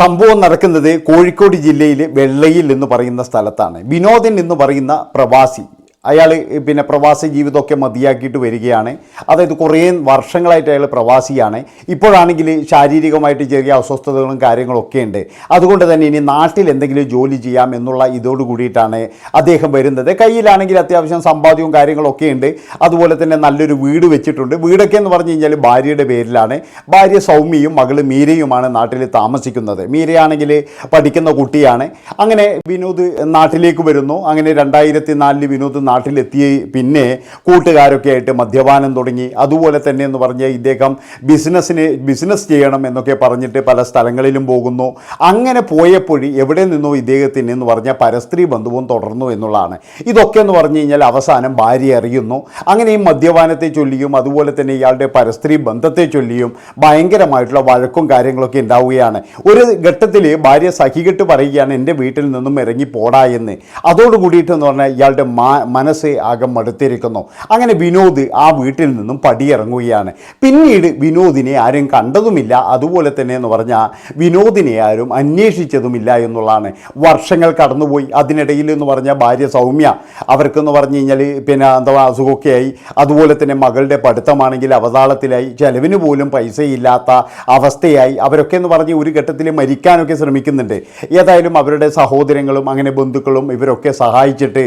സംഭവം നടക്കുന്നത് കോഴിക്കോട് ജില്ലയിലെ വെള്ളയിൽ എന്ന് പറയുന്ന സ്ഥലത്താണ്. വിനോദൻ എന്ന് പറയുന്ന പ്രവാസി. അയാൾ പിന്നെ പ്രവാസി ജീവിതമൊക്കെ മതിയാക്കിയിട്ട് വരികയാണ്. അതായത് കുറേ വർഷങ്ങളായിട്ട് അയാൾ പ്രവാസിയാണ്. ഇപ്പോഴാണെങ്കിൽ ശാരീരികമായിട്ട് ചെറിയ അസ്വസ്ഥതകളും കാര്യങ്ങളൊക്കെ ഉണ്ട്. അതുകൊണ്ട് തന്നെ ഇനി നാട്ടിൽ എന്തെങ്കിലും ജോലി ചെയ്യാം എന്നുള്ള ഇതോട് കൂടിയിട്ടാണ് അദ്ദേഹം വരുന്നത്. കയ്യിലാണെങ്കിൽ അത്യാവശ്യം സമ്പാദ്യവും കാര്യങ്ങളൊക്കെ ഉണ്ട്. അതുപോലെ തന്നെ നല്ലൊരു വീട് വെച്ചിട്ടുണ്ട്. വീടൊക്കെ എന്ന് പറഞ്ഞു കഴിഞ്ഞാൽ ഭാര്യയുടെ പേരിലാണ്. ഭാര്യ സൗമ്യയും മകൾ മീരയുമാണ് നാട്ടിൽ താമസിക്കുന്നത്. മീരയാണെങ്കിൽ പഠിക്കുന്ന കുട്ടിയാണ്. അങ്ങനെ വിനോദ് നാട്ടിലേക്ക് വരുന്നു. അങ്ങനെ രണ്ടായിരത്തി നാലിൽ വിനോദ് നാട്ടിലെത്തിയ പിന്നെ കൂട്ടുകാരൊക്കെ ആയിട്ട് മദ്യപാനം തുടങ്ങി. അതുപോലെ തന്നെ എന്ന് പറഞ്ഞ് ഇദ്ദേഹം ബിസിനസ്സിന് ബിസിനസ് ചെയ്യണം എന്നൊക്കെ പറഞ്ഞിട്ട് പല സ്ഥലങ്ങളിലും പോകുന്നു. അങ്ങനെ പോയപ്പോഴി എവിടെ നിന്നോ ഇദ്ദേഹത്തിന് എന്ന് പറഞ്ഞാൽ പരസ്ത്രീ ബന്ധുവും തുടർന്നു എന്നുള്ളതാണ്. ഇതൊക്കെ എന്ന് പറഞ്ഞു കഴിഞ്ഞാൽ അവസാനം ഭാര്യ അറിയുന്നു. അങ്ങനെ ഈ മദ്യപാനത്തെ ചൊല്ലിയും അതുപോലെ തന്നെ ഇയാളുടെ പരസ്ത്രീ ബന്ധത്തെ ചൊല്ലിയും ഭയങ്കരമായിട്ടുള്ള വഴക്കും കാര്യങ്ങളൊക്കെ ഉണ്ടാവുകയാണ്. ഒരു ഘട്ടത്തിൽ ഭാര്യ സഹികെട്ട് പറയുകയാണ് എന്റെ വീട്ടിൽ നിന്നും ഇറങ്ങി പോടാ എന്ന്. അതോട് കൂടിയിട്ട് എന്ന് പറഞ്ഞാൽ ഇയാളുടെ മാ മനസ്സ് ആകെ മടുത്തിരിക്കുന്നു. അങ്ങനെ വിനോദ് ആ വീട്ടിൽ നിന്നും പടിയിറങ്ങുകയാണ്. പിന്നീട് വിനോദിനെ ആരും കണ്ടതുമില്ല. അതുപോലെ തന്നെ എന്ന് പറഞ്ഞാൽ വിനോദിനെ ആരും അന്വേഷിച്ചതുമില്ല എന്നുള്ളതാണ്. വർഷങ്ങൾ കടന്നുപോയി. അതിനിടയിൽ എന്ന് പറഞ്ഞാൽ ഭാര്യ സൗമ്യ അവർക്കെന്ന് പറഞ്ഞു കഴിഞ്ഞാൽ പിന്നെ എന്താ അസുഖമൊക്കെയായി അതുപോലെ തന്നെ മകളുടെ പഠിത്തമാണെങ്കിൽ അവതാളത്തിലായി. ചെലവിന് പോലും പൈസയില്ലാത്ത അവസ്ഥയായി. അവരൊക്കെ എന്ന് പറഞ്ഞ് ഒരു ഘട്ടത്തിൽ മരിക്കാനൊക്കെ ശ്രമിക്കുന്നുണ്ട്. ഏതായാലും അവരുടെ സഹോദരങ്ങളും അങ്ങനെ ബന്ധുക്കളും ഇവരൊക്കെ സഹായിച്ചിട്ട്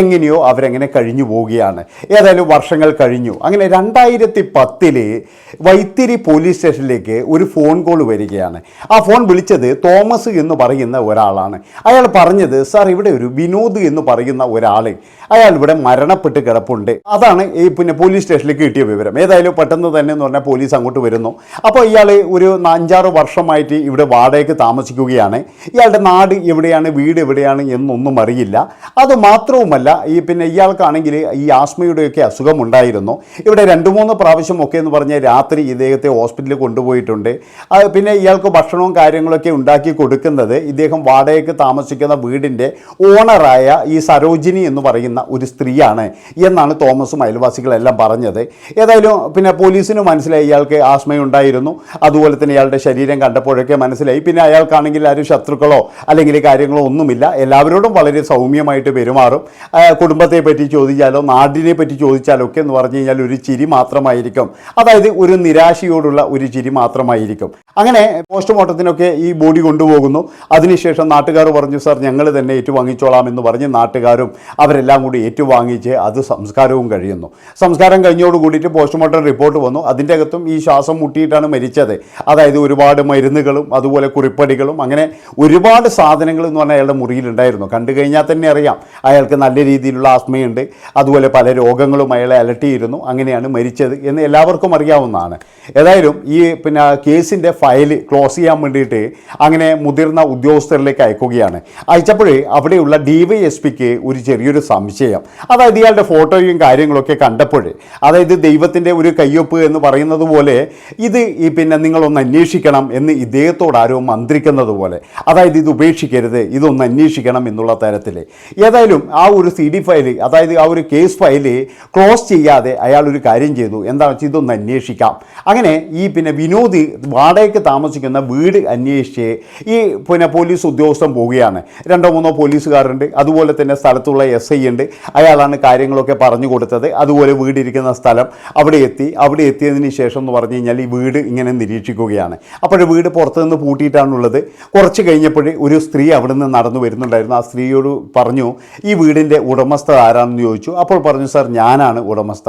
എങ്ങനെയോ അവരങ്ങനെ കഴിഞ്ഞു പോവുകയാണ്. ഏതായാലും വർഷങ്ങൾ കഴിഞ്ഞു. അങ്ങനെ രണ്ടായിരത്തി പത്തിൽ വൈത്തിരി പോലീസ് സ്റ്റേഷനിലേക്ക് ഒരു ഫോൺ കോൾ വരികയാണ്. ആ ഫോൺ വിളിച്ചത് തോമസ് എന്ന് പറയുന്ന ഒരാളാണ്. അയാൾ പറഞ്ഞത് സാർ ഇവിടെ ഒരു വിനോദ് എന്ന് പറയുന്ന ഒരാൾ അയാൾ ഇവിടെ മരണപ്പെട്ട് കിടപ്പുണ്ട്. അതാണ് ഈ പിന്നെ പോലീസ് സ്റ്റേഷനിലേക്ക് കിട്ടിയ വിവരം. ഏതായാലും പെട്ടെന്ന് തന്നെ എന്ന് പറഞ്ഞാൽ പോലീസ് അങ്ങോട്ട് വരുന്നു. അപ്പോൾ ഇയാൾ ഒരു അഞ്ചാറ് വർഷമായിട്ട് ഇവിടെ വാടകയ്ക്ക് താമസിക്കുകയാണ്. ഇയാളുടെ നാട് എവിടെയാണ് വീട് എവിടെയാണ് എന്നൊന്നും അറിയില്ല. അത് മാത്രവുമല്ല ഈ പിന്നെ ഇയാൾക്കാണെങ്കിൽ ഈ ആസ്മയുടെയൊക്കെ അസുഖം ഉണ്ടായിരുന്നു ഇവിടെ രണ്ട് മൂന്ന് പ്രാവശ്യം ഒക്കെ എന്ന് പറഞ്ഞാൽ രാത്രി ഇദ്ദേഹത്തെ ഹോസ്പിറ്റലിൽ കൊണ്ടുപോയിട്ടുണ്ട്. പിന്നെ ഇയാൾക്ക് ഭക്ഷണവും കാര്യങ്ങളൊക്കെ ഉണ്ടാക്കി കൊടുക്കുന്നത് ഇദ്ദേഹം വാടകയ്ക്ക് താമസിക്കുന്ന വീടിന്റെ ഓണറായ ഈ സരോജിനി എന്ന് പറയുന്ന ഒരു സ്ത്രീയാണ് എന്നാണ് തോമസും അയൽവാസികളെല്ലാം പറഞ്ഞത്. ഏതായാലും പിന്നെ പോലീസിന് മനസ്സിലായി ഇയാൾക്ക് ആസ്മയുണ്ടായിരുന്നു. അതുപോലെ തന്നെ ഇയാളുടെ ശരീരം കണ്ടപ്പോഴൊക്കെ മനസ്സിലായി. പിന്നെ അയാൾക്കാണെങ്കിൽ ആരും ശത്രുക്കളോ അല്ലെങ്കിൽ കാര്യങ്ങളോ ഒന്നുമില്ല. എല്ലാവരോടും വളരെ സൗമ്യമായിട്ട് പെരുമാറും. ആ, കുടുംബത്തെ പറ്റി ചോദിച്ചാലോ നാടിനെ പറ്റി ചോദിച്ചാലോ ഒക്കെ എന്ന് പറഞ്ഞു കഴിഞ്ഞാൽ ഒരു ചിരി മാത്രമായിരിക്കും. അതായത് ഒരു നിരാശയോടുള്ള ഒരു ചിരി മാത്രമായിരിക്കും. അങ്ങനെ പോസ്റ്റ്മോർട്ടത്തിനൊക്കെ ഈ ബോഡി കൊണ്ടുപോകുന്നു. അതിനുശേഷം നാട്ടുകാർ പറഞ്ഞു സാർ ഞങ്ങൾ തന്നെ ഏറ്റുവാങ്ങിച്ചോളാം എന്ന് പറഞ്ഞ് നാട്ടുകാരും അവരെല്ലാം കൂടി ഏറ്റുവാങ്ങിച്ച് അത് സംസ്കാരവും കഴിയുന്നു. സംസ്കാരം കഴിഞ്ഞോട് കൂടിയിട്ട് പോസ്റ്റ്മോർട്ടം റിപ്പോർട്ട് വന്നു. അതിന്റെ അകത്തും ഈ ശ്വാസം മുട്ടിയിട്ടാണ് മരിച്ചത്. അതായത് ഒരുപാട് മരുന്നുകളും അതുപോലെ കുറിപ്പടികളും അങ്ങനെ ഒരുപാട് സാധനങ്ങൾ എന്ന് പറഞ്ഞാൽ അയാളുടെ മുറിയിലുണ്ടായിരുന്നു കണ്ടു കഴിഞ്ഞാൽ തന്നെ അറിയാം അയാൾക്ക് നല്ല രീതിയിലുള്ള ആസ്മയുണ്ട് അതുപോലെ പല രോഗങ്ങളും അയാളെ അലട്ടിയിരുന്നു. അങ്ങനെയാണ് മരിച്ചത് എന്ന് എല്ലാവർക്കും അറിയാവുന്നതാണ്. ഏതായാലും ഈ പിന്നെ കേസിന്റെ ഫയൽ ക്ലോസ് ചെയ്യാൻ വേണ്ടിയിട്ട് അങ്ങനെ മുതിർന്ന ഉദ്യോഗസ്ഥരിലേക്ക് അയക്കുകയാണ്. അയച്ചപ്പോഴേ അവിടെയുള്ള ഡി വൈ എസ് പിക്ക് ഒരു ചെറിയൊരു സംശയം. അതായത് ഇയാളുടെ ഫോട്ടോയും കാര്യങ്ങളൊക്കെ കണ്ടപ്പോൾ അതായത് ദൈവത്തിന്റെ ഒരു കയ്യൊപ്പ് എന്ന് പറയുന്നത് പോലെ ഇത് ഈ പിന്നെ നിങ്ങളൊന്ന് അന്വേഷിക്കണം എന്ന് ഇദ്ദേഹത്തോട് ആരോ മന്ത്രിക്കുന്നത് പോലെ. അതായത് ഇത് ഉപേക്ഷിക്കരുത് ഇതൊന്ന് അന്വേഷിക്കണം എന്നുള്ള തരത്തിൽ ഏതായാലും ആ ഒരു സി ഡി ഫയൽ അതായത് ആ ഒരു കേസ് ഫയൽ ക്ലോസ് ചെയ്യാതെ അയാൾ ഒരു കാര്യം ചെയ്തു. എന്താണെന്ന് വെച്ചാൽ ഇതൊന്ന് അന്വേഷിക്കാം. അങ്ങനെ ഈ പിന്നെ വിനോദ് വാടകയ്ക്ക് താമസിക്കുന്ന വീട് അന്വേഷിച്ച് ഈ പിന്നെ പോലീസ് ഉദ്യോഗസ്ഥൻ പോവുകയാണ്. രണ്ടോ മൂന്നോ പോലീസുകാരുണ്ട്. അതുപോലെ തന്നെ സ്ഥലത്തുള്ള എസ് ഐ ഉണ്ട്. അയാളാണ് കാര്യങ്ങളൊക്കെ പറഞ്ഞു കൊടുത്തത്. അതുപോലെ വീടിരിക്കുന്ന സ്ഥലം അവിടെ എത്തി. അവിടെ എത്തിയതിന് ശേഷം എന്ന് പറഞ്ഞു കഴിഞ്ഞാൽ ഈ വീട് ഇങ്ങനെ നിരീക്ഷിക്കുകയാണ്. അപ്പോൾ വീട് പുറത്തുനിന്ന് പൂട്ടിയിട്ടാണുള്ളത്. കുറച്ച് കഴിഞ്ഞപ്പോൾ ഒരു സ്ത്രീ അവിടെ നിന്ന് നടന്നു വരുന്നുണ്ടായിരുന്നു. ആ സ്ത്രീയോട് പറഞ്ഞു ഈ വീടിന്റെ ഉടമസ്ഥ ആരാണെന്ന് ചോദിച്ചു. അപ്പോൾ പറഞ്ഞു സാർ ഞാനാണ് ഉടമസ്ഥ.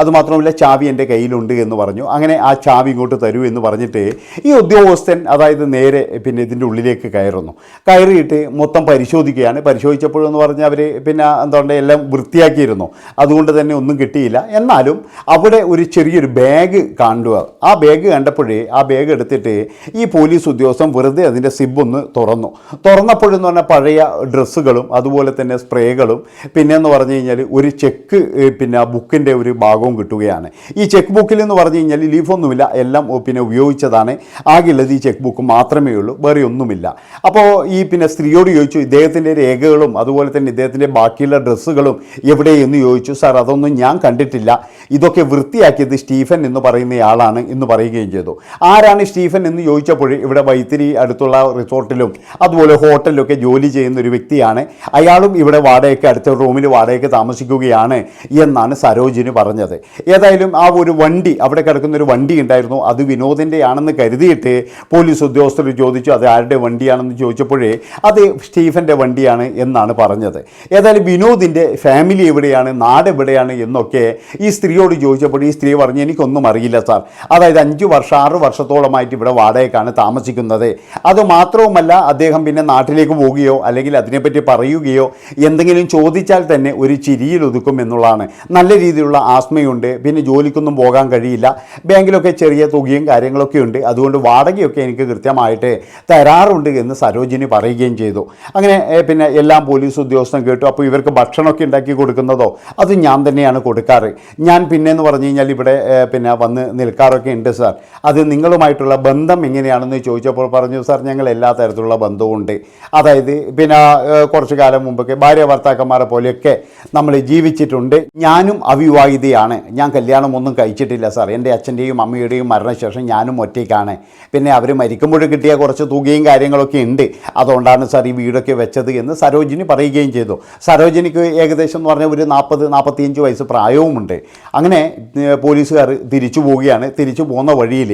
അതുമാത്രമല്ല ചാവി എന്റെ കയ്യിലുണ്ട് എന്ന് പറഞ്ഞു. അങ്ങനെ ആ ചാവി ഇങ്ങോട്ട് തരൂ എന്ന് പറഞ്ഞിട്ട് ഈ ഉദ്യോഗസ്ഥൻ അതായത് നേരെ പിന്നെ ഇതിന്റെ ഉള്ളിലേക്ക് കയറുന്നു. കയറിയിട്ട് മൊത്തം പരിശോധിക്കുകയാണ്. പരിശോധിച്ചപ്പോഴെന്ന് പറഞ്ഞാൽ അവർ പിന്നെ എന്താണ് എല്ലാം വൃത്തിയാക്കിയിരുന്നു. അതുകൊണ്ട് തന്നെ ഒന്നും കിട്ടിയില്ല. എന്നാലും അവിടെ ഒരു ചെറിയൊരു ബാഗ് കാണുക. ആ ബാഗ് കണ്ടപ്പോഴേ ആ ബാഗ് എടുത്തിട്ട് ഈ പോലീസ് ഉദ്യോഗസ്ഥൻ വെറുതെ അതിന്റെ സിബ് ഒന്ന് തുറന്നു. തുറന്നപ്പോഴെന്ന് പറഞ്ഞാൽ പഴയ ഡ്രസ്സുകളും അതുപോലെ തന്നെ സ്പ്രേകളും പിന്നെ എന്ന് പറഞ്ഞു കഴിഞ്ഞാൽ ഒരു ചെക്ക് പിന്നെ ആ ബുക്കിന്റെ ഒരു ഭാഗവും കിട്ടുകയാണ്. ഈ ചെക്ക് ബുക്കിൽ എന്ന് പറഞ്ഞു കഴിഞ്ഞാൽ ലീഫൊന്നുമില്ല എല്ലാം പിന്നെ ഉപയോഗിച്ചതാണ്. ആകെയുള്ളത് ഈ ചെക്ക് ബുക്ക് മാത്രമേ ഉള്ളൂ വേറെ ഒന്നുമില്ല. അപ്പോൾ ഈ പിന്നെ സ്ത്രീയോട് ചോദിച്ചു ഇദ്ദേഹത്തിന്റെ രേഖകളും അതുപോലെ തന്നെ ഇദ്ദേഹത്തിന്റെ ബാക്കിയുള്ള ഡ്രസ്സുകളും എവിടെയെന്ന് ചോദിച്ചു. സാർ അതൊന്നും ഞാൻ കണ്ടിട്ടില്ല. ഇതൊക്കെ വൃത്തിയാക്കിയത് സ്റ്റീഫൻ എന്ന് പറയുന്നയാളാണ് എന്ന് പറയുകയും ചെയ്തു. ആരാണ് സ്റ്റീഫൻ എന്ന് ചോദിച്ചപ്പോൾ ഇവിടെ വൈത്തിരി അടുത്തുള്ള റിസോർട്ടിലും അതുപോലെ ഹോട്ടലിലൊക്കെ ജോലി ചെയ്യുന്ന ഒരു വ്യക്തിയാണ്. അയാളും ഇവിടെ വാടകയ്ക്ക് അടുത്ത റൂമിൽ വാടകയ്ക്ക് താമസിക്കുകയാണ് എന്നാണ് സരോജിനി പറഞ്ഞത്. ഏതായാലും ആ ഒരു വണ്ടി അവിടെ കിടക്കുന്ന ഒരു വണ്ടി ഉണ്ടായിരുന്നു. അത് വിനോദിന്റെ ആണെന്ന് കരുതിയിട്ട് പോലീസ് ഉദ്യോഗസ്ഥർ ചോദിച്ചു അത് ആരുടെ വണ്ടിയാണെന്ന് ചോദിച്ചപ്പോഴേ അത് സ്റ്റീഫന്റെ വണ്ടിയാണ് എന്നാണ് പറഞ്ഞത്. ഏതായാലും വിനോദിന്റെ ഫാമിലി എവിടെയാണ് നാട് എവിടെയാണ് എന്നൊക്കെ ഈ സ്ത്രീയോട് ചോദിച്ചപ്പോൾ ഈ സ്ത്രീ പറഞ്ഞു എനിക്കൊന്നും അറിയില്ല സാർ. അതായത് അഞ്ച് വർഷം ആറ് വർഷത്തോളമായിട്ട് ഇവിടെ വാടകയ്ക്കാണ് താമസിക്കുന്നത്. അത് മാത്രവുമല്ല അദ്ദേഹം പിന്നെ നാട്ടിലേക്ക് പോവുകയോ അല്ലെങ്കിൽ അതിനെപ്പറ്റി പറയുകയോ എന്തെങ്കിലും ചോദിച്ചാൽ തന്നെ ഒരു ചിരിയിൽ ഒതുക്കും എന്നുള്ളതാണ്. നല്ല രീതിയിലുള്ള ആസ്മയുണ്ട്. പിന്നെ ജോലിക്കൊന്നും പോകാൻ കഴിയില്ല. ബാങ്കിലൊക്കെ ചെറിയ തുകയും കാര്യങ്ങളൊക്കെ ഉണ്ട്. അതുകൊണ്ട് വാടകയൊക്കെ എനിക്ക് കൃത്യമായിട്ട് തരാറുണ്ട് എന്ന് സരോജിനി പറയുകയും ചെയ്തു. അങ്ങനെ പിന്നെ എല്ലാം പോലീസ് ഉദ്യോഗസ്ഥൻ കേട്ടു. അപ്പോൾ ഇവർക്ക് ഭക്ഷണമൊക്കെ ഉണ്ടാക്കി കൊടുക്കുന്നതോ അത് ഞാൻ തന്നെയാണ് കൊടുക്കാറ്. ഞാൻ പിന്നെ എന്ന് പറഞ്ഞു കഴിഞ്ഞാൽ ഇവിടെ പിന്നെ വന്ന് നിൽക്കാറൊക്കെ ഉണ്ട് സാർ. അത് നിങ്ങളുമായിട്ടുള്ള ബന്ധം എങ്ങനെയാണെന്ന് ചോദിച്ചപ്പോൾ പറഞ്ഞു സാർ ഞങ്ങൾ എല്ലാ തരത്തിലുള്ള ബന്ധവും ഉണ്ട്. അതായത് പിന്നെ കുറച്ച് കാലം മുമ്പൊക്കെ ഭാര്യ ഭർത്താക്കന്മാരെ പോലെയൊക്കെ നമ്മൾ ജീവിച്ചിട്ടുണ്ട്. ഞാനും അവിവാഹിതയാണ്. ഞാൻ കല്യാണമൊന്നും കഴിച്ചിട്ടില്ല സാർ എന്റെ അച്ഛന്റെയും അമ്മയുടെയും മരണശേഷം ഞാനും ഒറ്റയ്ക്കാണ്. പിന്നെ അവർ മരിക്കുമ്പോൾ കിട്ടിയ കുറച്ച് തുകയും കാര്യങ്ങളൊക്കെ ഉണ്ട്. അതുകൊണ്ടാണ് സാർ ഈ വീടൊക്കെ വെച്ചത് എന്ന് സരോജിനി പറയുകയും ചെയ്തു. സരോജിനിക്ക് ഏകദേശം എന്ന് പറഞ്ഞാൽ ഒരു നാൽപ്പത് നാൽപ്പത്തിയഞ്ച് വയസ്സ് പ്രായവുമുണ്ട്. അങ്ങനെ പോലീസുകാർ തിരിച്ചു പോവുകയാണ്. തിരിച്ചു പോകുന്ന വഴിയിൽ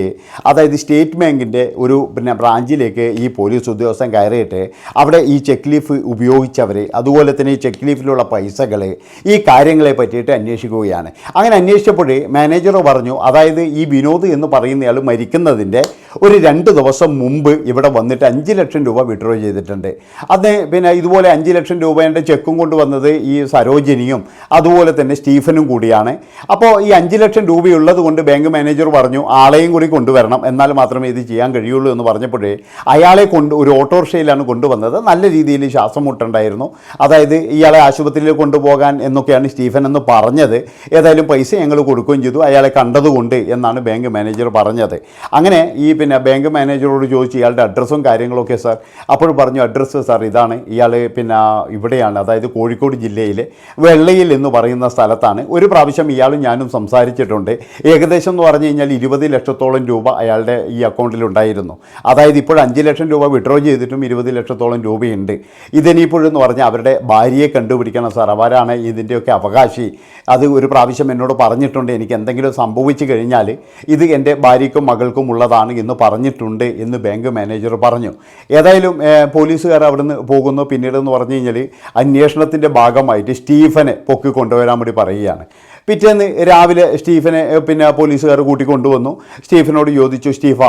അതായത് സ്റ്റേറ്റ് ബാങ്കിന്റെ ഒരു പിന്നെ ബ്രാഞ്ചിലേക്ക് ഈ പോലീസ് ഉദ്യോഗസ്ഥൻ കയറിയിട്ട് അവിടെ ഈ ചെക്ക് ലീഫ് ഉപയോഗിച്ചവർ അതുപോലെ തന്നെ ഈ ചെക്ക് ലീഫിലുള്ള പൈസകൾ ഈ കാര്യങ്ങളെ പറ്റിയിട്ട് അന്വേഷിക്കുകയാണ്. അങ്ങനെ അന്വേഷിച്ചപ്പോൾ മാനേജർ പറഞ്ഞു അതായത് ഈ വിനോദ് എന്ന് പറയുന്നയാൾ മരിക്കുന്നതിന്റെ ഒരു രണ്ട് ദിവസം മുമ്പ് ഇവിടെ വന്നിട്ട് അഞ്ച് ലക്ഷം രൂപ വിഡ്രോ ചെയ്തിട്ടുണ്ട്. അത് പിന്നെ ഇതുപോലെ അഞ്ച് ലക്ഷം രൂപേന്റെ ചെക്കും കൊണ്ടുവന്നത് ഈ സരോജിനിയും അതുപോലെ തന്നെ സ്റ്റീഫനും കൂടിയാണ്. അപ്പോൾ ഈ അഞ്ച് ലക്ഷം രൂപയുള്ളത് കൊണ്ട് ബാങ്ക് മാനേജർ പറഞ്ഞു ആളെയും കൂടി കൊണ്ടുവരണം. എന്നാൽ മാത്രമേ ഇത് ചെയ്യാൻ കഴിയുള്ളൂ എന്ന് പറഞ്ഞപ്പോഴേ അയാളെ കൊണ്ട് ഒരു ഓട്ടോറിക്ഷയിലാണ് കൊണ്ടുവന്നത്. നല്ല രീതിയിൽ ശ്വാസം മുട്ടുണ്ടായിരുന്നു. അതായത് ഇയാളെ ആശുപത്രിയിൽ കൊണ്ടുപോകാൻ എന്നൊക്കെയാണ് സ്റ്റീഫൻ എന്ന് പറഞ്ഞത്. ഏതായാലും പൈസ ഞങ്ങൾ കൊടുക്കുകയും ചെയ്തു. അയാളെ കണ്ടതുകൊണ്ട് എന്നാണ് ബാങ്ക് മാനേജർ പറഞ്ഞത്. അങ്ങനെ ഈ പിന്നെ ബാങ്ക് മാനേജറോട് ചോദിച്ചു ഇയാളുടെ അഡ്രസ്സും കാര്യങ്ങളൊക്കെ സാർ. അപ്പോൾ പറഞ്ഞു അഡ്രസ്സ് സാർ ഇതാണ്. ഇയാൾ പിന്നെ ഇവിടെയാണ്. അതായത് കോഴിക്കോട് ജില്ലയിലെ വെള്ളയിൽ എന്ന് പറയുന്ന സ്ഥലത്താണ്. ഒരു പ്രാവശ്യം ഇയാളും ഞാനും സംസാരിച്ചിട്ടുണ്ട്. ഏകദേശം എന്ന് പറഞ്ഞു കഴിഞ്ഞാൽ ഇരുപത് ലക്ഷത്തോളം രൂപ അയാളുടെ ഈ അക്കൗണ്ടിലുണ്ടായിരുന്നു അതായത് ഇപ്പോൾ അഞ്ച് ലക്ഷം രൂപ വിഡ്രോ ചെയ്തിട്ടും ഇരുപത് ലക്ഷത്തോളം രൂപയുണ്ട്. ഇതിനിപ്പോഴെന്ന് പറഞ്ഞാൽ അവരുടെ ഭാര്യയെ കണ്ടുപിടിക്കണം സാർ. അവരാണ് ഇതിന്റെയൊക്കെ അവകാശി. അത് ഒരു പ്രാവശ്യം എന്നോട് പറഞ്ഞിട്ടുണ്ട്. എനിക്ക് എന്തെങ്കിലും സംഭവിച്ചു കഴിഞ്ഞാൽ ഇത് എന്റെ ഭാര്യയ്ക്കും മകൾക്കും ഉള്ളതാണ് എന്ന് പറഞ്ഞിട്ടുണ്ട് എന്ന് ബാങ്ക് മാനേജർ പറഞ്ഞു. ഏതായാലും പോലീസുകാർ അവിടുന്ന് പോകുന്നു. പിന്നീട് എന്ന് പറഞ്ഞു കഴിഞ്ഞാൽ അന്വേഷണത്തിന്റെ ഭാഗമായിട്ട് സ്റ്റീഫനെ പൊക്കി കൊണ്ടുവരാൻ വേണ്ടി പറയുകയാണ്. പിറ്റേന്ന് രാവിലെ സ്റ്റീഫനെ പിന്നെ പോലീസുകാർ കൂട്ടിക്കൊണ്ടുവന്നു. സ്റ്റീഫനോട് ചോദിച്ചു സ്റ്റീഫ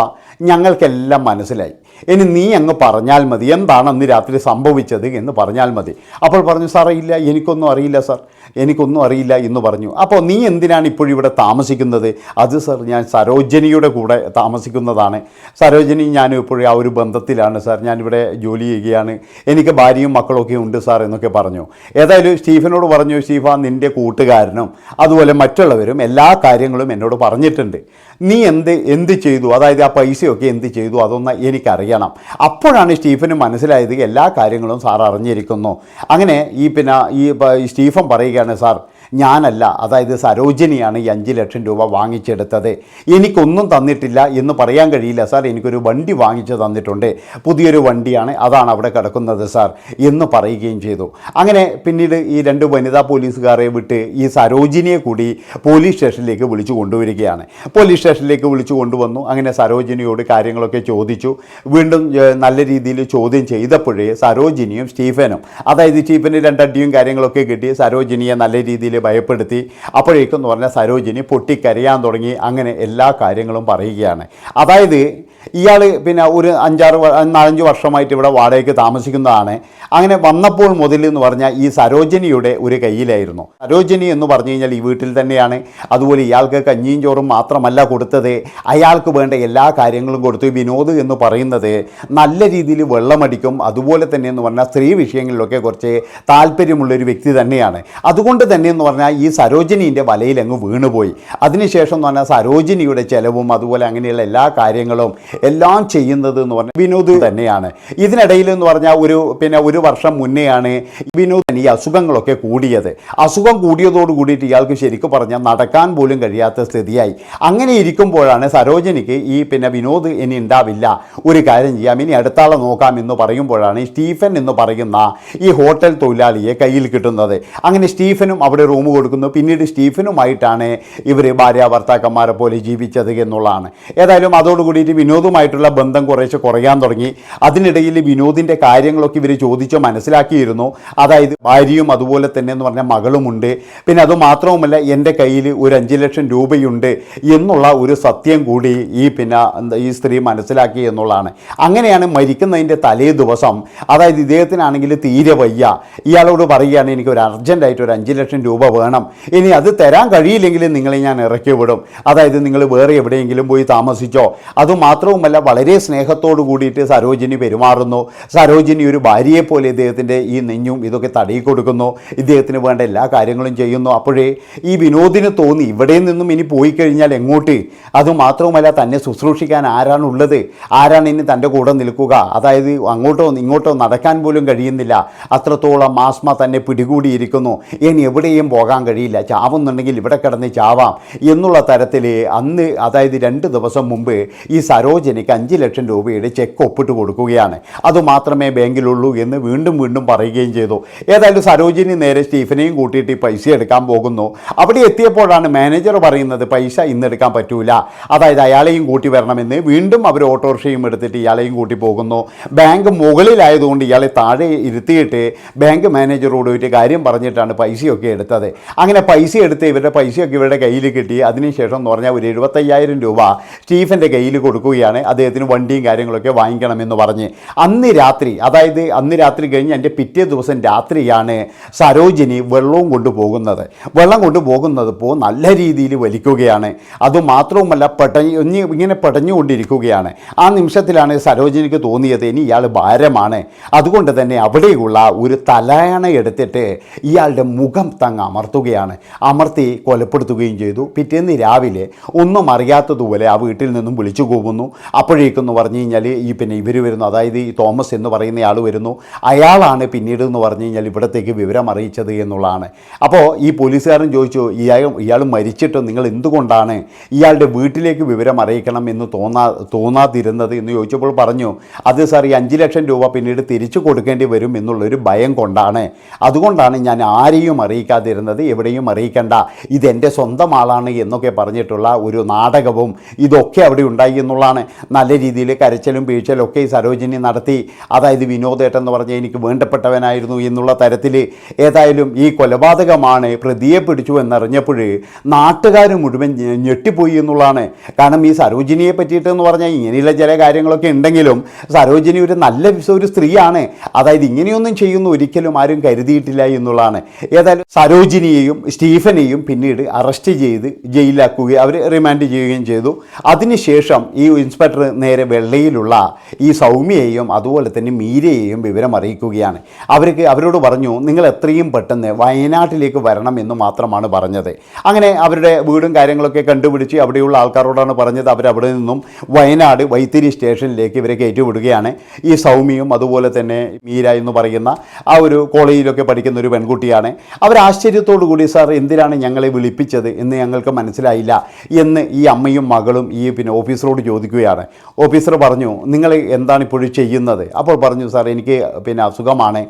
ഞങ്ങൾക്കെല്ലാം മനസ്സിലായി. ഇനി നീ അങ്ങ് പറഞ്ഞാൽ മതി. എന്താണ് അന്ന് രാത്രി സംഭവിച്ചത് എന്ന് പറഞ്ഞാൽ മതി. അപ്പോൾ പറഞ്ഞു സാറേ ഇല്ല എനിക്കൊന്നും അറിയില്ല സാർ. എനിക്കൊന്നും അറിയില്ല എന്ന് പറഞ്ഞു. അപ്പോൾ നീ എന്തിനാണ് ഇപ്പോഴും ഇവിടെ താമസിക്കുന്നത്? അത് സാർ ഞാൻ സരോജനിയുടെ കൂടെ താമസിക്കുന്നതാണ്. സരോജനി ഞാനും ഇപ്പോഴും ആ ഒരു ബന്ധത്തിലാണ് സാർ. ഞാനിവിടെ ജോലി ചെയ്യുകയാണ്. എനിക്ക് ഭാര്യയും മക്കളൊക്കെ ഉണ്ട് സാർ എന്നൊക്കെ പറഞ്ഞു. ഏതായാലും സ്റ്റീഫനോട് പറഞ്ഞു സ്റ്റീഫ നിന്റെ കൂട്ടുകാരനും അതുപോലെ മറ്റുള്ളവരും എല്ലാ കാര്യങ്ങളും എന്നോട് പറഞ്ഞിട്ടുണ്ട്. നീ എന്ത് എന്ത് ചെയ്തു? അതായത് ആ പൈസയൊക്കെ എന്ത് ചെയ്തു? അതൊന്ന് എനിക്കറിയണം അപ്പോഴാണ് സ്റ്റീഫന് മനസ്സിലായത് എല്ലാ കാര്യങ്ങളും സാർ അറിഞ്ഞിരിക്കുന്നു. അങ്ങനെ ഈ പിന്നെ ഈ സ്റ്റീഫൻ പറയുകയാണ് സാർ ഞാനല്ല അതായത് സരോജിനിയാണ് ഈ അഞ്ച് ലക്ഷം രൂപ വാങ്ങിച്ചെടുത്തത്. എനിക്കൊന്നും തന്നിട്ടില്ല എന്ന് പറയാൻ കഴിയില്ല സാർ. എനിക്കൊരു വണ്ടി വാങ്ങിച്ചു തന്നിട്ടുണ്ട്. പുതിയൊരു വണ്ടിയാണ്. അതാണ് അവിടെ കിടക്കുന്നത് സാർ എന്ന് പറയുകയും ചെയ്തു. അങ്ങനെ പിന്നീട് ഈ രണ്ട് വനിതാ പോലീസുകാരെ വിട്ട് ഈ സരോജിനിയെ കൂടി പോലീസ് സ്റ്റേഷനിലേക്ക് വിളിച്ചു കൊണ്ടുവരികയാണ്. പോലീസ് സ്റ്റേഷനിലേക്ക് വിളിച്ചു കൊണ്ടുവന്നു. അങ്ങനെ സരോജിനിയോട് കാര്യങ്ങളൊക്കെ ചോദിച്ചു. വീണ്ടും നല്ല രീതിയിൽ ചോദ്യം ചെയ്തപ്പോഴേ സരോജിനിയും സ്റ്റീഫനും അതായത് സ്റ്റീഫന് രണ്ടടിയും കാര്യങ്ങളൊക്കെ കിട്ടി. സരോജിനിയെ നല്ല രീതിയിൽ ഭയപ്പെടുത്തി. അപ്പോഴേക്കും എന്ന് പറഞ്ഞാൽ സരോജിനി പൊട്ടിക്കരയാൻ തുടങ്ങി. അങ്ങനെ എല്ലാ കാര്യങ്ങളും പറയുകയാണ്. അതായത് ഇയാൾ പിന്നെ ഒരു അഞ്ചാറ് നാലഞ്ച് വർഷമായിട്ട് ഇവിടെ വാടകയ്ക്ക് താമസിക്കുന്നതാണ്. അങ്ങനെ വന്നപ്പോൾ മുതൽ എന്ന് പറഞ്ഞാൽ ഈ സരോജിനിയുടെ ഒരു കയ്യിലായിരുന്നു. സരോജിനി എന്ന് പറഞ്ഞു കഴിഞ്ഞാൽ ഈ വീട്ടിൽ തന്നെയാണ്. അതുപോലെ ഇയാൾക്ക് കഞ്ഞിയും ചോറും മാത്രമല്ല കൊടുത്തത്. അയാൾക്ക് വേണ്ട എല്ലാ കാര്യങ്ങളും കൊടുത്തു. വിനോദ് എന്ന് പറയുന്നത് നല്ല രീതിയിൽ വെള്ളമടിക്കും. അതുപോലെ തന്നെ എന്ന് പറഞ്ഞാൽ സ്ത്രീ വിഷയങ്ങളിലൊക്കെ കുറച്ച് താല്പര്യമുള്ളൊരു വ്യക്തി തന്നെയാണ്. അതുകൊണ്ട് തന്നെ എന്ന് പറഞ്ഞാൽ ഈ സരോജനീന്റെ വലയിൽ അങ്ങ് വീണുപോയി അതിനുശേഷം എന്ന് പറഞ്ഞാൽ സരോജിനിയുടെ ചിലവും അതുപോലെ അങ്ങനെയുള്ള എല്ലാ കാര്യങ്ങളും എല്ലാം ചെയ്യുന്നത് എന്ന് പറഞ്ഞാൽ വിനോദ് തന്നെയാണ്. ഇതിനിടയിൽ എന്ന് പറഞ്ഞാൽ ഒരു പിന്നെ ഒരു വർഷം മുന്നെയാണ് വിനോദ് ഈ അസുഖങ്ങളൊക്കെ കൂടിയത്. അസുഖം കൂടിയതോട് കൂടിയിട്ട് ഇയാൾക്ക് ശരിക്കും പറഞ്ഞാൽ നടക്കാൻ പോലും കഴിയാത്ത സ്ഥിതിയായി. അങ്ങനെ ഇരിക്കുമ്പോഴാണ് സരോജനിക്ക് ഈ പിന്നെ വിനോദ് ഇനി ഉണ്ടാവില്ല ഒരു കാര്യം ചെയ്യാം. ഇനി അടുത്താളെ നോക്കാം എന്ന് പറയുമ്പോഴാണ് സ്റ്റീഫൻ എന്ന് പറയുന്ന ഈ ഹോട്ടൽ തൊഴിലാളിയെ കയ്യിൽ കിട്ടുന്നത്. അങ്ങനെ സ്റ്റീഫനും അവിടെ റൂം കൊടുക്കുന്നു. പിന്നീട് സ്റ്റീഫനുമായിട്ടാണ് ഇവർ ഭാര്യ ഭർത്താക്കന്മാരെ പോലെ ജീവിച്ചത് എന്നുള്ളതാണ്. ഏതായാലും അതോടുകൂടിയിട്ട് വിനോദുമായിട്ടുള്ള ബന്ധം കുറേശ്ശെ കുറയാൻ തുടങ്ങി. അതിനിടയിൽ വിനോദിന്റെ കാര്യങ്ങളൊക്കെ ഇവർ ചോദിച്ച് മനസ്സിലാക്കിയിരുന്നു. അതായത് ഭാര്യയും അതുപോലെ തന്നെ എന്ന് പറഞ്ഞാൽ മകളുമുണ്ട്. പിന്നെ അത് മാത്രവുമല്ല എന്റെ കയ്യിൽ ഒരു അഞ്ച് ലക്ഷം രൂപയുണ്ട് എന്നുള്ള ഒരു സത്യം കൂടി ഈ പിന്നെ ഈ സ്ത്രീ മനസ്സിലാക്കി എന്നുള്ളതാണ്. അങ്ങനെയാണ് മരിക്കുന്നതിന്റെ തലേ ദിവസം അതായത് ഇദ്ദേഹത്തിനാണെങ്കിൽ തീരെ വയ്യ. ഇയാളോട് പറയുകയാണ് എനിക്ക് ഒരു അർജന്റായിട്ട് ഒരു അഞ്ച് ലക്ഷം രൂപ വേണം. ഇനി അത് തരാൻ കഴിയില്ലെങ്കിൽ നിങ്ങളെ ഞാൻ ഇറക്കി വിടും അതായത് നിങ്ങൾ വേറെ എവിടെയെങ്കിലും പോയി താമസിച്ചോ. അതുമാത്രവുമല്ല വളരെ സ്നേഹത്തോടു കൂടിയിട്ട് സരോജിനി പെരുമാറുന്നു. സരോജിനി ഒരു ഭാര്യയെപ്പോലെ ഇദ്ദേഹത്തിന്റെ ഈ നെഞ്ഞും ഇതൊക്കെ തടയി കൊടുക്കുന്നു. ഇദ്ദേഹത്തിന് വേണ്ട എല്ലാ കാര്യങ്ങളും ചെയ്യുന്നു. അപ്പോഴേ ഈ വിനോദിന് തോന്നി ഇവിടെ നിന്നും ഇനി പോയി കഴിഞ്ഞാൽ എങ്ങോട്ട്? അതുമാത്രവുമല്ല തന്നെ ശുശ്രൂഷിക്കാൻ ആരാണുള്ളത്? ആരാണ് ഇനി തന്റെ കൂടെ നിൽക്കുക? അതായത് അങ്ങോട്ടോ ഇങ്ങോട്ടോ നടക്കാൻ പോലും കഴിയുന്നില്ല. അത്രത്തോളം ആസ്മ തന്നെ പിടികൂടിയിരിക്കുന്നു. ഇനി എവിടെയും പോകാൻ കഴിയില്ല. ചാവുന്നുണ്ടെങ്കിൽ ഇവിടെ കിടന്ന് ചാവാം എന്നുള്ള തരത്തിൽ അന്ന് അതായത് രണ്ട് ദിവസം മുമ്പ് ഈ സരോജനിക്ക് അഞ്ച് ലക്ഷം രൂപയുടെ ചെക്ക് ഒപ്പിട്ട് കൊടുക്കുകയാണ്. അതുമാത്രമേ ബാങ്കിലുള്ളൂ എന്ന് വീണ്ടും വീണ്ടും പറയുകയും ചെയ്തു. ഏതായാലും സരോജിനി നേരെ സ്റ്റീഫനെയും കൂട്ടിയിട്ട് ഈ പൈസ എടുക്കാൻ പോകുന്നു. അവിടെ എത്തിയപ്പോഴാണ് മാനേജർ പറയുന്നത് പൈസ ഇന്നെടുക്കാൻ പറ്റൂല. അതായത് അയാളെയും കൂട്ടി വരണമെന്ന് വീണ്ടും അവർ ഓട്ടോറിക്ഷയും എടുത്തിട്ട് ഇയാളെയും കൂട്ടി പോകുന്നു. ബാങ്ക് മുകളിലായതുകൊണ്ട് ഇയാളെ താഴെ ഇരുത്തിയിട്ട് ബാങ്ക് മാനേജറോട് ഒരു കാര്യം പറഞ്ഞിട്ടാണ് പൈസയൊക്കെ എടുത്തത്. അങ്ങനെ പൈസ എടുത്ത് ഇവരുടെ പൈസയൊക്കെ ഇവരുടെ കയ്യിൽ കിട്ടി. അതിനുശേഷം എന്ന് പറഞ്ഞാൽ ഒരു എഴുപത്തയ്യായിരം രൂപ സ്റ്റീഫന്റെ കയ്യിൽ കൊടുക്കുകയാണ്. അദ്ദേഹത്തിന് വണ്ടിയും കാര്യങ്ങളൊക്കെ വാങ്ങിക്കണമെന്ന് പറഞ്ഞ് അന്ന് രാത്രി അതായത് അന്ന് രാത്രി കഴിഞ്ഞ് എന്റെ പിറ്റേ ദിവസം രാത്രിയാണ് സരോജിനി വെള്ളവും കൊണ്ടുപോകുന്നത്. വെള്ളം കൊണ്ടുപോകുന്നത് ഇപ്പോൾ നല്ല രീതിയിൽ വലിക്കുകയാണ്. അതുമാത്രവുമല്ല പെട്ടഞ്ഞ് ഇങ്ങനെ പെടഞ്ഞുകൊണ്ടിരിക്കുകയാണ്. ആ നിമിഷത്തിലാണ് സരോജിനിക്ക് തോന്നിയത് ഇനി ഇയാൾ ഭാരമാണ്. അതുകൊണ്ട് തന്നെ അവിടെയുള്ള ഒരു തലയണ എടുത്തിട്ട് ഇയാളുടെ മുഖം തങ്ങ് അമർത്തുകയാണ്. അമർത്തി കൊലപ്പെടുത്തുകയും ചെയ്തു. പിറ്റേന്ന് രാവിലെ ഒന്നും അറിയാത്തതുപോലെ ആ വീട്ടിൽ നിന്നും വിളിച്ചു പോകുന്നു അപ്പോഴേക്കെന്ന് പറഞ്ഞു കഴിഞ്ഞാൽ ഈ പിന്നെ ഇവർ വരുന്നു. അതായത് ഈ തോമസ് എന്ന് പറയുന്ന ആൾ വരുന്നു. അയാളാണ് പിന്നീട് എന്ന് പറഞ്ഞു കഴിഞ്ഞാൽ ഇവിടത്തേക്ക് വിവരം അറിയിച്ചത് എന്നുള്ളതാണ്. അപ്പോൾ ഈ പോലീസുകാരൻ ചോദിച്ചു ഇയാൾ ഇയാൾ മരിച്ചിട്ട് നിങ്ങൾ എന്തുകൊണ്ടാണ് ഇയാളുടെ വീട്ടിലേക്ക് വിവരം അറിയിക്കണം എന്ന് തോന്നാ തോന്നാതിരുന്നത്? എന്ന് ചോദിച്ചപ്പോൾ പറഞ്ഞു അത് സാർ ഈ അഞ്ച് ലക്ഷം രൂപ പിന്നീട് തിരിച്ചു കൊടുക്കേണ്ടി വരും എന്നുള്ളൊരു ഭയം കൊണ്ടാണ്. അതുകൊണ്ടാണ് ഞാൻ ആരെയും അറിയിക്കാതിരുന്നത് എവിടെയും അറിയിക്കേണ്ട. ഇതെന്റെ സ്വന്തം ആളാണ് എന്നൊക്കെ പറഞ്ഞിട്ടുള്ള ഒരു നാടകവും ഇതൊക്കെ അവിടെ ഉണ്ടായി എന്നുള്ളതാണ്. നല്ല രീതിയിൽ കരച്ചിലും വീഴ്ചലും ഒക്കെ ഈ സരോജിനി നടത്തി. അതായത് വിനോദേട്ടൻ എന്ന് പറഞ്ഞാൽ എനിക്ക് വേണ്ടപ്പെട്ടവനായിരുന്നു എന്നുള്ള തരത്തിൽ ഏതായാലും ഈ കൊലപാതകമാണ് പ്രതിയെ പിടിച്ചു എന്നറിഞ്ഞപ്പോൾ നാട്ടുകാർ മുഴുവൻ ഞെട്ടിപ്പോയി എന്നുള്ളതാണ്. കാരണം ഈ സരോജിനിയെ പറ്റിയിട്ട് എന്ന് പറഞ്ഞാൽ ഇങ്ങനെയുള്ള ചില കാര്യങ്ങളൊക്കെ ഉണ്ടെങ്കിലും സരോജിനി ഒരു നല്ല ഒരു സ്ത്രീയാണ്. അതായത് ഇങ്ങനെയൊന്നും ചെയ്യുന്ന ഒരിക്കലും ആരും കരുതിയിട്ടില്ല എന്നുള്ളതാണ്. ഏതായാലും സരോജിനിയെയും സ്റ്റീഫനെയും പിന്നീട് അറസ്റ്റ് ചെയ്ത് ജയിലാക്കുകയും അവർ റിമാൻഡ് ചെയ്യുകയും ചെയ്തു. അതിനുശേഷം ഈ ഇൻസ്പെക്ടർ നേരെ വെള്ളയിലുള്ള ഈ സൗമ്യയെയും അതുപോലെ തന്നെ മീരയെയും വിവരം അറിയിക്കുകയാണ്. അവർക്ക് അവരോട് പറഞ്ഞു നിങ്ങൾ എത്രയും പെട്ടെന്ന് വയനാട്ടിലേക്ക് വരണം എന്ന് മാത്രമാണ് പറഞ്ഞത്. അങ്ങനെ അവരുടെ വീടും കാര്യങ്ങളൊക്കെ കണ്ടുപിടിച്ച് അവിടെയുള്ള ആൾക്കാരോടാണ് പറഞ്ഞത്. അവരവിടെ നിന്നും വയനാട് വൈത്തിരി സ്റ്റേഷനിലേക്ക് ഇവരെ കയറ്റിവിടുകയാണ്. ഈ സൗമ്യയും അതുപോലെ തന്നെ മീര എന്ന് പറയുന്ന ആ ഒരു കോളേജിലൊക്കെ പഠിക്കുന്ന ഒരു പെൺകുട്ടിയാണ്. അവർ ആശ്ചര്യത്തോടു കൂടി സാർ എന്തിനാണ് ഞങ്ങളെ വിളിപ്പിച്ചത്? എന്ന് ഞങ്ങൾക്ക് മനസ്സിലായില്ല എന്ന് ഈ അമ്മയും മകളും ഈ പിന്നെ ഓഫീസറോട് ചോദിക്കുകയാണ് ഓഫീസർ പറഞ്ഞു നിങ്ങൾ എന്താണ് ഇപ്പോഴും ചെയ്യുന്നത്? അപ്പോൾ പറഞ്ഞു സാർ എനിക്ക് പിന്നെ അസുഖമാണ്.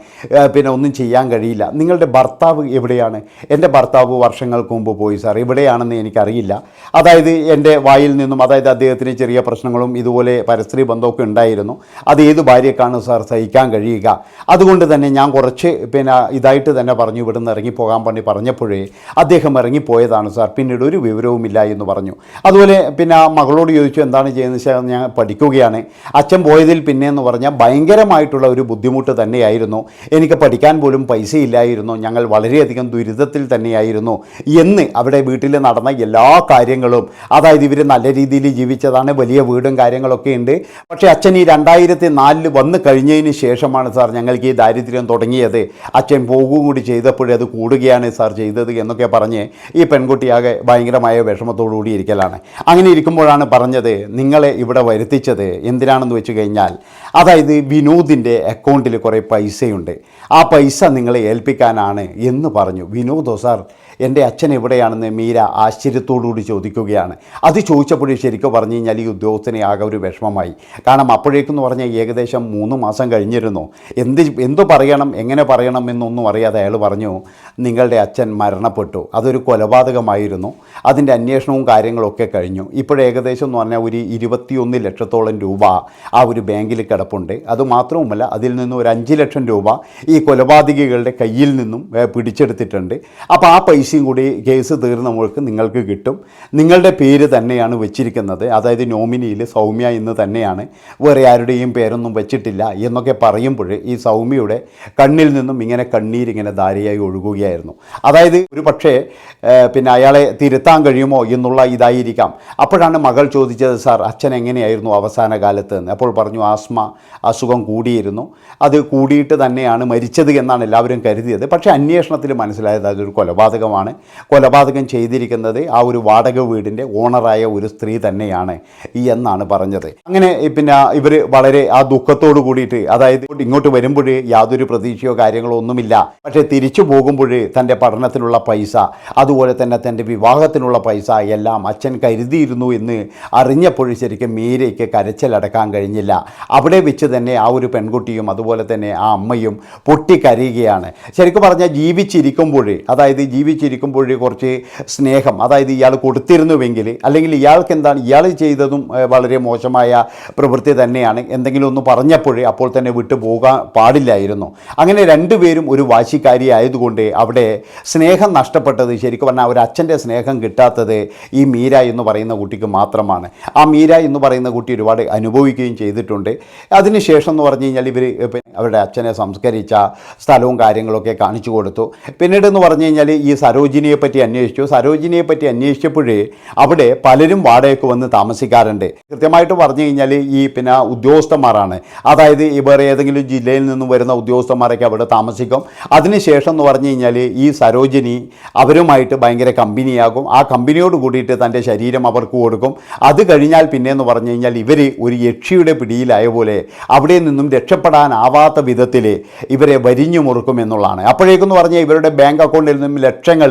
പിന്നെ ഒന്നും ചെയ്യാൻ കഴിയില്ല. നിങ്ങളുടെ ഭർത്താവ് എവിടെയാണ്? എന്റെ ഭർത്താവ് വർഷങ്ങൾക്ക് മുമ്പ് പോയി സാർ എവിടെയാണെന്ന് എനിക്കറിയില്ല. അതായത് എന്റെ വായിൽ നിന്നും അതായത് അദ്ദേഹത്തിന് ചെറിയ പ്രശ്നങ്ങളും ഇതുപോലെ പരസ്ത്രീ ബന്ധമൊക്കെ ഉണ്ടായിരുന്നു. അത് ഏത് ഭാര്യക്കാണ് സാർ സഹിക്കാൻ കഴിയുക? അതുകൊണ്ട് തന്നെ ഞാൻ കുറച്ച് പിന്നെ ഇതായിട്ട് തന്നെ പറഞ്ഞു ഇവിടുന്ന് ഇറങ്ങിപ്പോകാൻ വേണ്ടി പറഞ്ഞപ്പോഴേ അദ്ദേഹം ഇറങ്ങിപ്പോയതാണ് സാർ. പിന്നീട് ഒരു വിവരവുമില്ല എന്ന് പറഞ്ഞു. അതുപോലെ പിന്നെ മകളോട് ചോദിച്ചു എന്താണ് ചെയ്യുന്നത്? ശേഷം ഞാൻ പഠിക്കുകയാണ്. അച്ഛൻ പോയതിൽ പിന്നെ എന്ന് പറഞ്ഞാൽ ഭയങ്കരമായിട്ടുള്ള ഒരു ബുദ്ധിമുട്ട് തന്നെയായിരുന്നു. എനിക്ക് പഠിക്കാൻ പോലും പൈസയില്ലായിരുന്നു. ഞങ്ങൾ വളരെയധികം ദുരിതത്തിൽ തന്നെയായിരുന്നു. എന്ന് അവിടെ വീട്ടിൽ നടന്ന എല്ലാ കാര്യങ്ങളും അതായത് ഇവർ നല്ല രീതിയിൽ ജീവിച്ചതാണ് വലിയ വീടും കാര്യങ്ങളൊക്കെ ഉണ്ട്. പക്ഷേ അച്ഛൻ ഈ രണ്ടായിരത്തി നാലിൽ വന്നു കഴിഞ്ഞതിന് ശേഷമാണ് സാർ ഞങ്ങൾക്ക് ഈ ദാരിദ്ര്യം തുടങ്ങിയത്. അച്ഛൻ പോകുകയും കൂടി ചെയ്തപ്പോഴേ അത് കൂടുകയാണ് സാർ ചെയ്തത് എന്നൊക്കെ പറഞ്ഞ് ഈ പെൺകുട്ടിയാകെ ഭയങ്കരമായ വിഷമത്തോടു കൂടി ഇരിക്കലാണ്. അങ്ങനെ ഇരിക്കുമ്പോഴാണ് പറഞ്ഞത് നിങ്ങളെ ഇവിടെ വരുത്തിച്ചത് എന്തിനാണെന്ന് വെച്ച് കഴിഞ്ഞാൽ അതായത് വിനോദിന്റെ അക്കൗണ്ടിൽ കുറേ പൈസയുണ്ട്. ആ പൈസ നിങ്ങളെ ഏൽപ്പിക്കാനാണ് എന്ന് പറഞ്ഞു. വിനോദോ സാർ എന്റെ അച്ഛൻ എവിടെയാണെന്ന് മീര ആശ്ചര്യത്തോടുകൂടി ചോദിക്കുകയാണ്. അത് ചോദിച്ചപ്പോഴേ ശരിക്കും പറഞ്ഞു കഴിഞ്ഞാൽ ഈ ഉദ്യോഗസ്ഥനെ ആകെ ഒരു വിഷമമായി. കാരണം അപ്പോഴേക്കെന്ന് പറഞ്ഞാൽ ഏകദേശം മൂന്ന് മാസം കഴിഞ്ഞിരുന്നു. എന്ത് എന്തു പറയണം എങ്ങനെ പറയണം എന്നൊന്നും അറിയാതെ അയാൾ പറഞ്ഞു നിങ്ങളുടെ അച്ഛൻ മരണപ്പെട്ടു. അതൊരു കൊലപാതകമായിരുന്നു. അതിന്റെ അന്വേഷണവും കാര്യങ്ങളൊക്കെ കഴിഞ്ഞു. ഇപ്പോഴേകദേശം എന്ന് പറഞ്ഞാൽ ഒരു ഇരുപത്തിയൊന്ന് ലക്ഷത്തോളം രൂപ ആ ഒരു ബാങ്കിൽ കിടപ്പുണ്ട്. അതുമാത്രവുമല്ല അതിൽ നിന്ന് ഒരു അഞ്ച് ലക്ഷം രൂപ ഈ കൊലപാതകികളുടെ കയ്യിൽ നിന്നും പിടിച്ചെടുത്തിട്ടുണ്ട്. അപ്പോൾ ആ പൈസയും കൂടി കേസ് തീർന്നവർക്ക് നിങ്ങൾക്ക് കിട്ടും. നിങ്ങളുടെ പേര് തന്നെയാണ് വെച്ചിരിക്കുന്നത്. അതായത് നോമിനിയിൽ സൗമ്യ എന്ന് തന്നെയാണ്. വേറെ ആരുടെയും പേരൊന്നും വെച്ചിട്ടില്ല എന്നൊക്കെ പറയുമ്പോൾ ഈ സൗമ്യയുടെ കണ്ണിൽ നിന്നും ഇങ്ങനെ കണ്ണീരിങ്ങനെ ധാരയായി ഒഴുകുകയായിരുന്നു. അതായത് ഒരു പക്ഷേ പിന്നെ അയാളെ തിരുത്താൻ കഴിയുമോ എന്നുള്ള ഇതായിരിക്കാം. അപ്പോഴാണ് മകൾ ചോദിച്ചത് സാർ അച്ഛൻ എങ്ങനെയായിരുന്നു അവസാന കാലത്ത് എന്ന് അപ്പോൾ പറഞ്ഞു ആസ്മ അസുഖം കൂടിയിരുന്നു. അത് കൂടിയിട്ട് തന്നെയാണ് മരിച്ചത് എന്നാണ് എല്ലാവരും കരുതിയത്. പക്ഷേ അന്വേഷണത്തിൽ മനസ്സിലായത് അതൊരു കൊലപാതകമാണ് കൊലപാതകം ചെയ്തിരിക്കുന്നത് ആ ഒരു വാടക വീടിന്റെ ഓണറായ ഒരു സ്ത്രീ തന്നെയാണ് ഈ എന്നാണ് പറഞ്ഞത്. അങ്ങനെ പിന്നെ ഇവർ വളരെ ആ ദുഃഖത്തോട് കൂടിയിട്ട് അതായത് ഇങ്ങോട്ട് വരുമ്പോഴേ യാതൊരു പ്രതീക്ഷയോ കാര്യങ്ങളോ ഒന്നുമില്ല. പക്ഷേ തിരിച്ചു പോകുമ്പോഴേ തന്റെ പഠനത്തിനുള്ള പൈസ അതുപോലെ തന്നെ തന്റെ വിവാഹത്തിനുള്ള പൈസ എല്ലാം അച്ഛൻ കരുതിയിരുന്നു എന്ന് അറിഞ്ഞപ്പോൾ ശരിക്കും മീരയ്ക്ക് കരച്ചിലടക്കാൻ കഴിഞ്ഞില്ല. അവിടെ വെച്ച് തന്നെ ആ ഒരു പെൺകുട്ടിയും അതുപോലെ തന്നെ ആ അമ്മയും പൊട്ടിക്കരയുകയാണ്. ശരിക്കും പറഞ്ഞാൽ ജീവിച്ചിരിക്കുമ്പോൾ അതായത് ജീവിച്ചിരിക്കുമ്പോൾ കുറച്ച് സ്നേഹം അതായത് ഇയാൾ കൊടുത്തിരുന്നുവെങ്കിൽ അല്ലെങ്കിൽ ഇയാൾക്ക് എന്താണ് ഇയാൾ ചെയ്തതും വളരെ മോശമായ പ്രവൃത്തി തന്നെയാണ്. എന്തെങ്കിലും ഒന്ന് പറഞ്ഞപ്പോഴേ അപ്പോൾ തന്നെ വിട്ടു പോകാൻ പാടില്ലായിരുന്നു. അങ്ങനെ രണ്ടുപേരും ഒരു വാശിക്കാരി ആയതുകൊണ്ട് അവിടെ സ്നേഹം നഷ്ടപ്പെട്ടത് ശരിക്കും പറഞ്ഞാൽ ഒരു അച്ഛന്റെ സ്നേഹം കിട്ടാത്തത് ഈ മീര എന്ന് പറയുന്ന കുട്ടിക്ക് മാത്രമാണ്. ആ മീര എന്ന് പറയുന്ന കുട്ടി ഒരുപാട് അനുഭവിക്കുകയും ചെയ്തിട്ടുണ്ട്. അതിനുശേഷം എന്ന് പറഞ്ഞു കഴിഞ്ഞാൽ ഇവർ അവരുടെ അച്ഛനെ സംസ്കരിച്ച സ്ഥലവും കാര്യങ്ങളൊക്കെ കാണിച്ചു കൊടുത്തു. പിന്നീട് എന്ന് പറഞ്ഞു കഴിഞ്ഞാൽ ഈ സരോജിനിയെ പറ്റി അന്വേഷിച്ചു. സരോജിനിയെ പറ്റി അന്വേഷിച്ചപ്പോഴേ അവിടെ പലരും വാടകയ്ക്ക് വന്ന് താമസിക്കാറുണ്ട്. കൃത്യമായിട്ട് പറഞ്ഞു കഴിഞ്ഞാൽ ഈ പിന്നെ ഉദ്യോഗസ്ഥന്മാരാണ്. അതായത് ഇവർ ഏതെങ്കിലും ജില്ലയിൽ നിന്നും വരുന്ന ഉദ്യോഗസ്ഥന്മാരൊക്കെ അവിടെ താമസിക്കും. അതിനുശേഷം എന്ന് പറഞ്ഞു കഴിഞ്ഞാൽ ഈ സരോജിനി അവരുമായിട്ട് ഭയങ്കര കമ്പനിയാകും. ആ കമ്പനിയോട് കൂടിയിട്ട് തന്റെ ശരീരം അവർക്ക് കൊടുക്കും. അത് കഴിഞ്ഞാൽ പിന്നെ എന്ന് പറഞ്ഞു കഴിഞ്ഞാൽ ഇവർ ഒരു യക്ഷിയുടെ പിടിയിലായ പോലെ അവിടെ നിന്നും രക്ഷപ്പെടാനാവാത്ത വിധത്തിൽ ഇവരെ വരിഞ്ഞു മുറുക്കും എന്നുള്ളതാണ്. അപ്പോഴേക്കെന്ന് പറഞ്ഞാൽ ഇവരുടെ ബാങ്ക് അക്കൗണ്ടിൽ നിന്നും ലക്ഷങ്ങൾ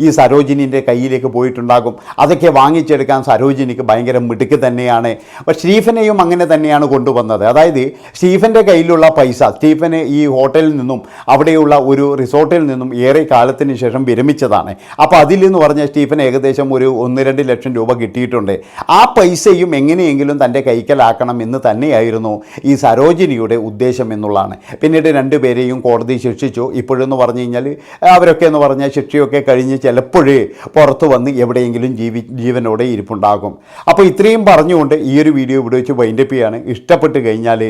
ഈ സരോജിനിന്റെ കയ്യിലേക്ക് പോയിട്ടുണ്ടാകും. അതൊക്കെ വാങ്ങിച്ചെടുക്കാൻ സരോജിനിക്ക് ഭയങ്കര മിടുക്ക് തന്നെയാണ്. അപ്പോൾ സ്റ്റീഫനെയും അങ്ങനെ തന്നെയാണ് കൊണ്ടുവന്നത്. അതായത് സ്റ്റീഫന്റെ കയ്യിലുള്ള പൈസ സ്റ്റീഫന് ഈ ഹോട്ടലിൽ നിന്നും അവിടെയുള്ള ഒരു റിസോർട്ടിൽ നിന്നും ഏറെ കാലത്തിന് ശേഷം വിരമിച്ചതാണ്. അപ്പോൾ അതിൽ നിന്ന് പറഞ്ഞാൽ സ്റ്റീഫൻ ഏകദേശം ഒരു ഒന്ന് രണ്ട് ലക്ഷം രൂപ കിട്ടിയിട്ടുണ്ട്. ആ പൈസയും എങ്ങനെയെങ്കിലും തന്റെ കൈക്കലാക്കണം എന്ന് തന്നെയായിരുന്നു ഈ സരോജിനിയുടെ ഉദ്ദേശം എന്നുള്ളതാണ്. പിന്നീട് രണ്ടുപേരെയും കോടതി ശിക്ഷിച്ചു. ഇപ്പോഴെന്ന് പറഞ്ഞു കഴിഞ്ഞാൽ അവരൊക്കെ എന്ന് പറഞ്ഞാൽ ശിക്ഷയൊക്കെ കഴിഞ്ഞ് ചിലപ്പോഴേ പുറത്ത് വന്ന് എവിടെയെങ്കിലും ജീവി ജീവനോടെ ഇരിപ്പുണ്ടാകും. അപ്പോൾ ഇത്രയും പറഞ്ഞുകൊണ്ട് ഈ ഒരു വീഡിയോ ഇവിടെ വെച്ച് വൈൻഡപ്പ് ചെയ്യാണ്. ഇഷ്ടപ്പെട്ട് കഴിഞ്ഞാൽ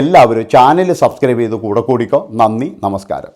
എല്ലാവരും ചാനൽ സബ്സ്ക്രൈബ് ചെയ്ത് കൂടെ കൂടിക്കോ. നന്ദി നമസ്കാരം.